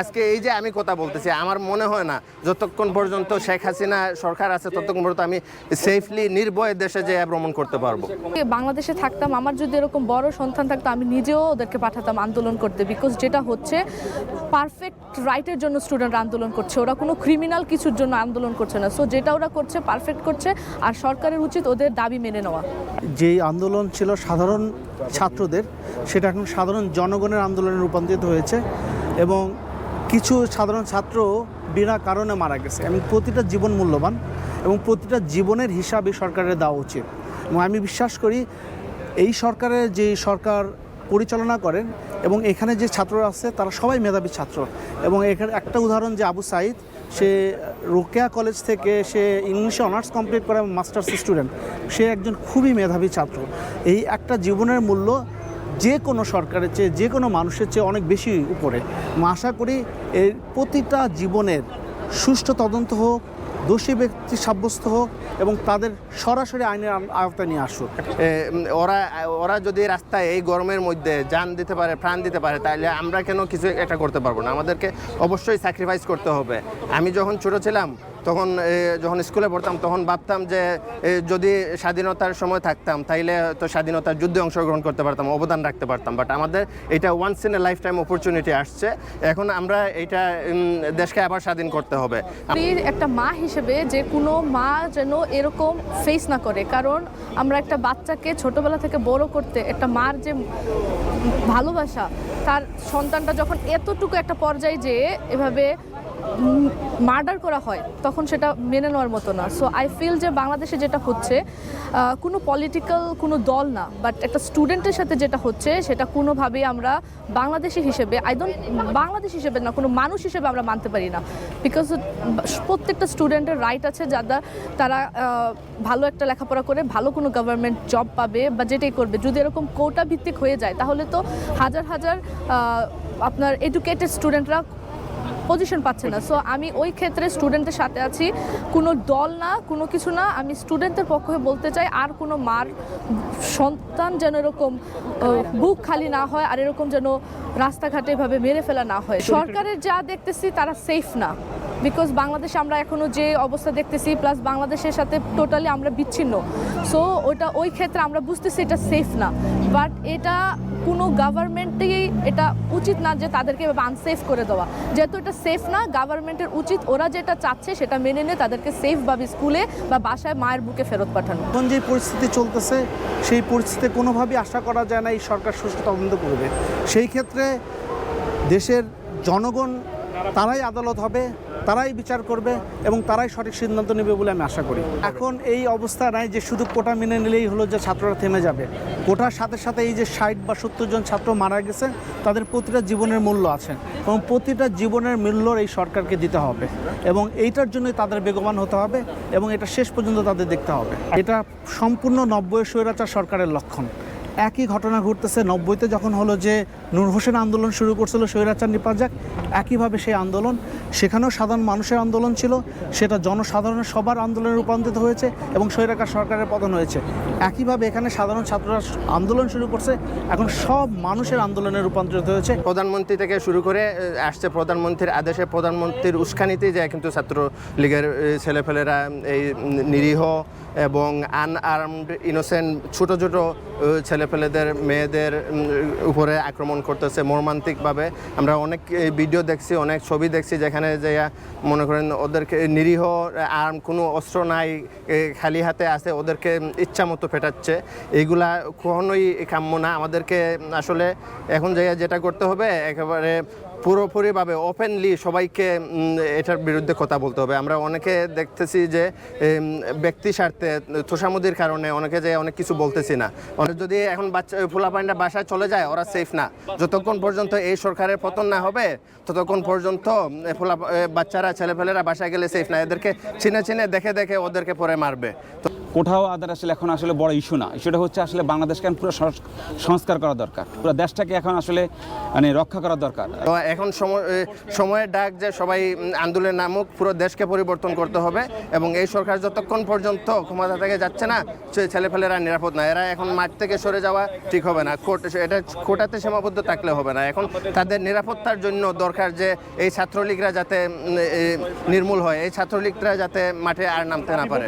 আজকে এই যে আমি কথা বলতেছি আমার মনে হয় না যতক্ষণ পর্যন্ত শেখ হাসিনা সরকার আছে ততক্ষণ পর্যন্ত আমি সেফলি নির্ভয়ে দেশে যে ভ্রমণ করতে পারব। বাংলাদেশে থাকতাম আমার যদি এরকম বড় সন্তান থাকতো আমি নিজেও ওদেরকে পাঠাতাম আন্দোলন করতে। বিকজ যেটা হচ্ছে পারফেক্ট রাইটের জন্য স্টুডেন্ট আন্দোলন করছে। ওরা কোনো ক্রিমিনাল কিছুর জন্য আন্দোলন করছে না। সো যেটা ওরা করছে পারফেক্ট করছে আর সরকারের উচিত ওদের দাবি মেনে নেওয়া। যেই আন্দোলন ছিল সাধারণ ছাত্রদের সেটা এখন সাধারণ জনগণের আন্দোলনে রূপান্তরিত হয়েছে এবং কিছু সাধারণ ছাত্র বিনা কারণে মারা গেছে। এবং প্রতিটা জীবন মূল্যবান এবং প্রতিটা জীবনের হিসাবে সরকারের দেওয়া উচিত। এবং আমি বিশ্বাস করি, এই সরকারের যে সরকার পরিচালনা করেন এবং এখানে যে ছাত্ররা আছে, তারা সবাই মেধাবী ছাত্র। এবং এখানে একটা উদাহরণ যে আবু সাইদ, সে রোকেয়া কলেজ থেকে সে ইংলিশে অনার্স কমপ্লিট করে মাস্টার্স স্টুডেন্ট। সে একজন খুবই মেধাবী ছাত্র। এই একটা জীবনের মূল্য যে কোনো সরকারের চেয়ে, যে কোনো মানুষের চেয়ে অনেক বেশি উপরে। আশা করি এর প্রতিটা জীবনের সুষ্ঠু তদন্ত হোক, দোষী ব্যক্তি সাব্যস্ত হোক এবং তাদের সরাসরি আইনের আওতায় নিয়ে আসুক। ওরা ওরা যদি রাস্তায় এই গরমের মধ্যে যান দিতে পারে, প্রাণ দিতে পারে তাহলে আমরা কেন কিছু একটা করতে পারব না? আমাদেরকে অবশ্যই স্যাক্রিফাইস করতে হবে। আমি যখন ছোট ছিলাম তখন যখন স্কুলে পড়তাম, তখন ভাবতাম যে যদি স্বাধীনতার সময় থাকতাম, তাইলে তো স্বাধীনতার যুদ্ধে অংশগ্রহণ করতে পারতাম, অবদান রাখতে পারতাম। বাট আমাদের এটা once in a lifetime opportunity আসছে। এখন আমরা এটা দেশকে আবার স্বাধীন করতে হবে। একটা মা হিসেবে যে কোনো মা যেন এরকম ফেস না করে। কারণ আমরা একটা বাচ্চাকে ছোটবেলা থেকে বড় করতে একটা মার যে ভালোবাসা, তার সন্তানটা যখন এতটুকু একটা পর্যায়ে যেয়ে এভাবে মার্ডার করা হয়, তখন সেটা মেনে নেওয়ার মতো না। সো আই ফিল যে বাংলাদেশে যেটা হচ্ছে কোনো পলিটিক্যাল কোনো দল না বাট একটা স্টুডেন্টের সাথে যেটা হচ্ছে, সেটা কোনোভাবেই আমরা বাংলাদেশি হিসেবে আই ডোন্ট বাংলাদেশ হিসেবে না, কোনো মানুষ হিসেবে আমরা মানতে পারি না। বিকজ প্রত্যেকটা স্টুডেন্টের রাইট আছে, যারা, তারা ভালো একটা লেখাপড়া করে, ভালো কোনো গভর্নমেন্ট জব পাবে, বা যেটাই করবে। যদি এরকম কোটা ভিত্তিক হয়ে যায়, তাহলে তো হাজার হাজার আপনার এডুকেটেড স্টুডেন্টরা পজিশন পাচ্ছে না। সো আমি ওই ক্ষেত্রে স্টুডেন্টের সাথে আছি। কোনো দল না কোনো কিছু না। আমি স্টুডেন্টের পক্ষে বলতে চাই আর কোনো মার সন্তান যেন এরকম বুক খালি না হয় আর এরকম যেন রাস্তাঘাটে এভাবে মেরে ফেলা না হয়। সরকারের যা দেখতেছি তারা সেফ না। বিকজ বাংলাদেশে আমরা এখনও যে অবস্থা দেখতেছি প্লাস বাংলাদেশের সাথে টোটালি আমরা বিচ্ছিন্ন। সো ওটা ওই ক্ষেত্রে আমরা বুঝতেছি এটা সেফ না। বাট এটা কোনো গভর্নমেন্টেই এটা উচিত না যে তাদেরকে এভাবে আনসেফ করে দেওয়া। যেহেতু এটা সেফ না গভর্নমেন্টের উচিত ওরা যেটা চাচ্ছে সেটা মেনে নিয়ে তাদেরকে সেফভাবে স্কুলে বা বাসায় মায়ের বুকে ফেরত পাঠানো। এখন যে পরিস্থিতি চলতেছে, সেই পরিস্থিতিতে কোনোভাবেই আশা করা যায় না এই সরকার সুষ্ঠু তদন্ত করবে। সেই ক্ষেত্রে দেশের জনগণ, তারাই আদালত হবে। তারাই বিচার করবে এবং তারাই সঠিক সিদ্ধান্ত নেবে বলে আমি আশা করি। এখন এই অবস্থা নাই যে শুধু কোটা মেনে নিলেই হলো যে ছাত্ররা থেমে যাবে। কোটার সাথে সাথে এই যে ষাট বা সত্তর জন ছাত্র মারা গেছে, তাদের প্রতিটা জীবনের মূল্য আছে এবং প্রতিটা জীবনের মূল্য এই সরকারকে দিতে হবে এবং এইটার জন্যই তাদের বেগবান হতে হবে এবং এটা শেষ পর্যন্ত তাদের দেখতে হবে। এটা সম্পূর্ণ নব্বই স্বৈরাচার সরকারের লক্ষণ। একই ঘটনা ঘটতেছে নব্বইতে যখন হলো যে নূর হোসেন আন্দোলন শুরু করছিল স্বৈরাচার নিপাজাক একইভাবে সেই আন্দোলন সেখানেও সাধারণ মানুষের আন্দোলন ছিল সেটা জনসাধারণের সবার আন্দোলনে রূপান্তরিত হয়েছে এবং স্বৈরাচার সরকারের পতন হয়েছে। একইভাবে এখানে সাধারণ ছাত্ররা আন্দোলন শুরু করছে এখন সব মানুষের আন্দোলনে রূপান্তরিত হয়েছে। প্রধানমন্ত্রী থেকে শুরু করে আসছে প্রধানমন্ত্রীর আদেশে প্রধানমন্ত্রীর উস্কানিতেই যায় কিন্তু ছাত্র লীগের এ, ছেলেপেলেরা এই নিরীহ এবং আনআর্মড ইনোসেন্ট ছোট ছোট এ, ছেলেপেলেদের, মেয়েদের উপরে আক্রমণ করতেছে মর্মান্তিকভাবে। আমরা অনেক ভিডিও দেখছি, অনেক ছবি দেখছি যেখানে যে মনে করেন ওদেরকে নিরীহ আর কোনো অস্ত্র নাই খালি হাতে আছে, ওদেরকে ইচ্ছা মতো ফেটাচ্ছে। এইগুলা কখনোই কাম্য না। আমাদেরকে আসলে এখন যে যেটা করতে হবে, একেবারে পুরোপুরিভাবে ওপেনলি সবাইকে এটার বিরুদ্ধে কথা বলতে হবে। আমরা অনেকে দেখতেছি যে ব্যক্তি স্বার্থে, তোষামুদির কারণে অনেকে যে অনেক কিছু বলতেছি না। অনেক যদি এখন বাচ্চা ফুলাপাইনটা বাসায় চলে যায়, ওরা সেফ না। যতক্ষণ পর্যন্ত এই সরকারের পতন না হবে, ততক্ষণ পর্যন্ত ফুলা বাচ্চারা, ছেলেপেলেরা বাসায় গেলে সেফ না। এদেরকে চিনে চিনে দেখে দেখে ওদেরকে পরে মারবে। তো কোথাও আদার আসলে এখন আসলে বড় ইস্যু না। ইস্যুটা হচ্ছে আসলে বাংলাদেশকে এখন পুরো সংস- সংস্কার করা দরকার। পুরো দেশটাকে এখন আসলে মানে রক্ষা করা দরকার। এখন সময় সময়ের ডাক যে সবাই উম, আন্দোলনে নামুক পুরো দেশকে পরিবর্তন করতে হবে এবং এই সরকার যতক্ষণ পর্যন্ত ক্ষমতা থেকে যাচ্ছে না সে ছেলেপেলেরা নিরাপদ না। এরা এখন মাঠ থেকে সরে যাওয়া ঠিক হবে না। এটা কোটাতে সীমাবদ্ধ থাকলে হবে না। এখন তাদের নিরাপত্তার জন্য দরকার যে এই ছাত্রলীগরা যাতে নির্মূল হয়। এই ছাত্রলীগরা যাতে মাঠে আর নামতে না পারে।